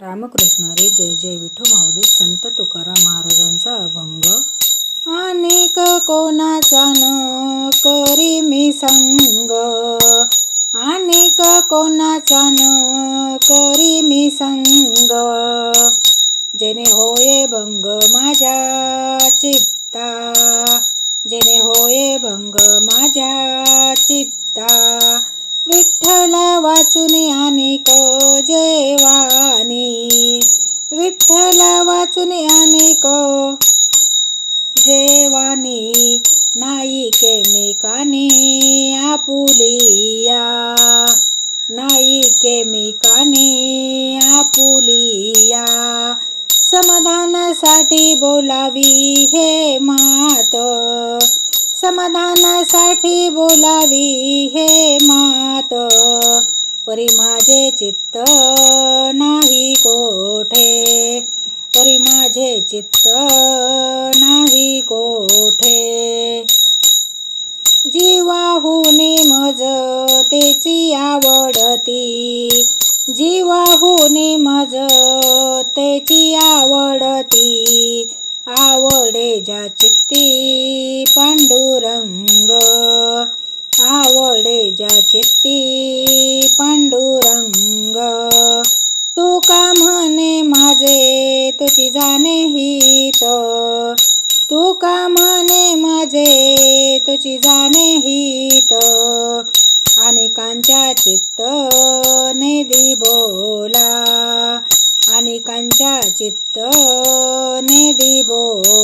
रामकृष्ण रे जय जय विठू माऊली संत तुकाराम महाराजांचा अभंग. अनेक कोणाचा न करी मी संग. अनेक कोणाचा न करी मी संग. जेने होये भंग माझ्या चित्ता. जेने होये भंग माझ्या चित्ता. विठ्ठल वाचून अनेक जे विठ्ठल वाचून अनेक. जेवानी नाही केमिकाने आपुलिया नाही केमिकाने आपुलिया समाधानासाठी बोलावी हे मात. समाधानासाठी बोलावी हे मात. परी माझे चित्त चित्त नाही कोठे. जीवाहुनी मज तेची आवडती. जीवाहुनी मज तेची आवडती. आवडे ज्या चित्ती पांडुरंग. तुझी जाणे हित तू. का म्हणे माझे? तुझी जाणे हित कांच्या चित्त ने नेदी बोला कांच्या चित्त ने बोला.